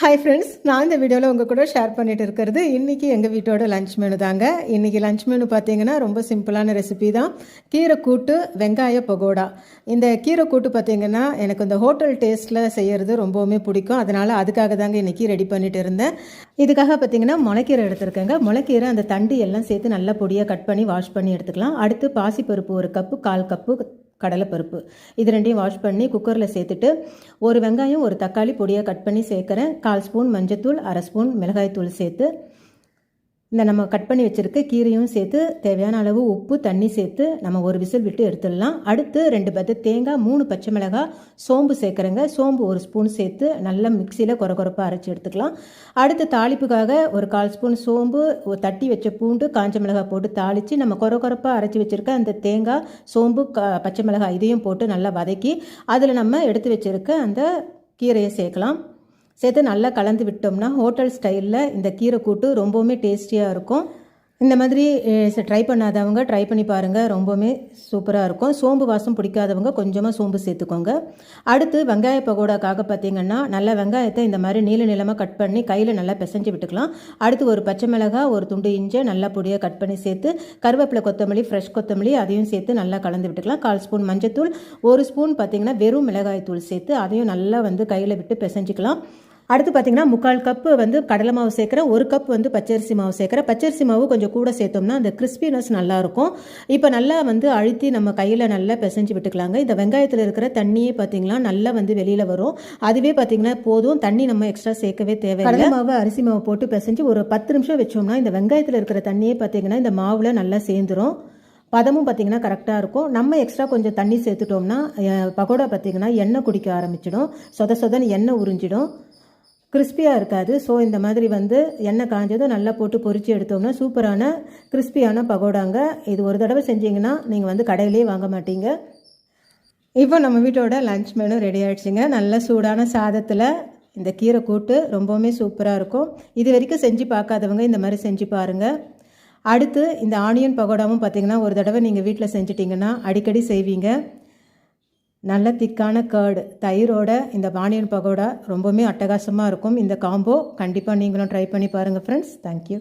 Hi friends நான் இந்த வீடியோவில் உங்கள் கூட ஷேர் பண்ணிட்டு இருக்கிறது இன்றைக்கி எங்கள் வீட்டோட லஞ்ச் மெனு தாங்க. இன்றைக்கி லஞ்ச் மெனு பார்த்தீங்கன்னா ரொம்ப சிம்பிளான ரெசிபி தான். கீரை கூட்டு வெங்காய பகோடா. இந்த கீரை கூட்டு பார்த்தீங்கன்னா எனக்கு இந்த ஹோட்டல் டேஸ்ட்டில் செய்கிறது ரொம்பவுமே பிடிக்கும். அதனால் அதுக்காக தாங்க இன்றைக்கி ரெடி பண்ணிட்டு இருந்தேன். இதுக்காக பார்த்தீங்கன்னா முளைக்கீரை எடுத்துருக்கேங்க. முளைக்கீரை அந்த தண்டு எல்லாம் சேர்த்து நல்லா பொடியாக கட் பண்ணி வாஷ் பண்ணி எடுத்துக்கலாம். அடுத்து பாசிப்பருப்பு ஒரு கப்பு கால் கப்பு கடலைப்பருப்பு. இது ரெண்டையும் வாஷ் பண்ணி குக்கரில் சேர்த்துட்டு ஒரு வெங்காயம் ஒரு தக்காளி பொடியாக கட் பண்ணி சேர்க்குறேன். கால் ஸ்பூன் மஞ்சத்தூள் அரை ஸ்பூன் மிளகாய்த்தூள் சேர்த்து இந்த நம்ம கட் பண்ணி வச்சுருக்க கீரையும் சேர்த்து தேவையான அளவு உப்பு தண்ணி சேர்த்து நம்ம ஒரு விசில் விட்டு எடுத்துடலாம். அடுத்து ரெண்டு பத்து தேங்காய் மூணு பச்சை மிளகாய் சோம்பு சேர்க்குறேங்க. சோம்பு ஒரு ஸ்பூன் சேர்த்து நல்லா மிக்சியில் குறை குறைப்பாக அரைச்சி எடுத்துக்கலாம். அடுத்து தாளிப்புக்காக ஒரு கால் ஸ்பூன் சோம்பு தட்டி வச்ச பூண்டு காஞ்ச மிளகாய் போட்டு தாளித்து நம்ம குறை குறைப்பாக அரைச்சி வச்சுருக்க அந்த தேங்காய் சோம்பு பச்சை மிளகாய் இதையும் போட்டு நல்லா வதக்கி அதில் நம்ம எடுத்து வச்சுருக்க அந்த கீரையை சேர்க்கலாம். சேர்த்து நல்லா கலந்து விட்டோம்னா ஹோட்டல் ஸ்டைலில் இந்த கீரை கூட்டு ரொம்பவுமே டேஸ்டியாக இருக்கும். இந்த மாதிரி ட்ரை பண்ணாதவங்க ட்ரை பண்ணி பாருங்கள் ரொம்பவுமே சூப்பராக இருக்கும். சோம்பு வாசம் பிடிக்காதவங்க கொஞ்சமாக சோம்பு சேர்த்துக்கோங்க. அடுத்து வெங்காய பகோடாக்காக பார்த்தீங்கன்னா நல்ல வெங்காயத்தை இந்த மாதிரி நீல நிலமாக கட் பண்ணி கையில் நல்லா பிசைஞ்சு விட்டுக்கலாம். அடுத்து ஒரு பச்சை மிளகாய் ஒரு துண்டு இஞ்சை நல்லா பொடியாக கட் பண்ணி சேர்த்து கருவேப்பிலை கொத்தமல்லி ஃப்ரெஷ் கொத்தமல்லி அதையும் சேர்த்து நல்லா கலந்து விட்டுக்கலாம். கால் ஸ்பூன் மஞ்சத்தூள் ஒரு ஸ்பூன் பார்த்தீங்கன்னா வெறும் மிளகாய் தூள் சேர்த்து அதையும் நல்லா வந்து கையில் விட்டு பிசைஞ்சிக்கலாம். அடுத்து பார்த்தீங்கன்னா முக்கால் கப்பு வந்து கடலை மாவு சேர்க்குறேன் ஒரு கப் வந்து பச்சரிசி மாவு சேர்க்குறேன் பச்சரிசி மாவு கொஞ்சம் கூட சேர்த்தோம்னா அந்த கிறிஸ்பினஸ் நல்லாயிருக்கும். இப்போ நல்லா வந்து அழுத்தி நம்ம கையில் நல்லா பிசைஞ்சு விட்டுக்கலாங்க. இந்த வெங்காயத்தில் இருக்கிற தண்ணியே பார்த்தீங்கன்னா நல்லா வந்து வெளியில் வரும். அதுவே பார்த்தீங்கன்னா போதும். தண்ணி நம்ம எக்ஸ்ட்ரா சேர்க்கவே தேவை கடலை மாவு அரிசி மாவு போட்டு பிசைஞ்சு ஒரு பத்து நிமிஷம் வச்சோம்னா இந்த வெங்காயத்தில் இருக்கிற தண்ணியே பார்த்தீங்கன்னா இந்த மாவில் நல்லா சேர்ந்துடும் பதமும் பார்த்திங்கன்னா கரெக்டாக இருக்கும். நம்ம எக்ஸ்ட்ரா கொஞ்சம் தண்ணி சேர்த்துட்டோம்னா பகோடா பார்த்திங்கன்னா எண்ணெய் குடிக்க ஆரம்பிச்சிடும். சொத சொதன்னு எண்ணெய் உறிஞ்சிடும். கிறிஸ்பியாக இருக்காது. ஸோ இந்த மாதிரி வந்து எண்ணெய் காஞ்சதும் நல்லா போட்டு பொரித்து எடுத்தோம்னா சூப்பரான கிறிஸ்பியான பகோடாங்க. இது ஒரு தடவை செஞ்சீங்கன்னா நீங்கள் வந்து கடையிலே வாங்க மாட்டீங்க. இப்போ நம்ம வீட்டோட லஞ்ச் மெனு ரெடி ஆகிடுச்சிங்க நல்ல சூடான சாதத்தில் இந்த கீரை கூட்டு ரொம்பவுமே சூப்பராக இருக்கும். இது வரைக்கும் செஞ்சு பார்க்காதவங்க இந்த மாதிரி செஞ்சு பாருங்கள் அடுத்து இந்த ஆனியன் பகோடாவும் பார்த்திங்கன்னா ஒரு தடவை நீங்கள் வீட்டில் செஞ்சிட்டிங்கன்னா அடிக்கடி செய்வீங்க. நல்ல திக்கான கேர்டு தயிரோட இந்த பானியன் பகோடா ரொம்பவுமே அட்டகாசமாக இருக்கும். இந்த காம்போ கண்டிப்பாக நீங்களும் ட்ரை பண்ணி பாருங்கள் ஃப்ரெண்ட்ஸ் தேங்க்யூ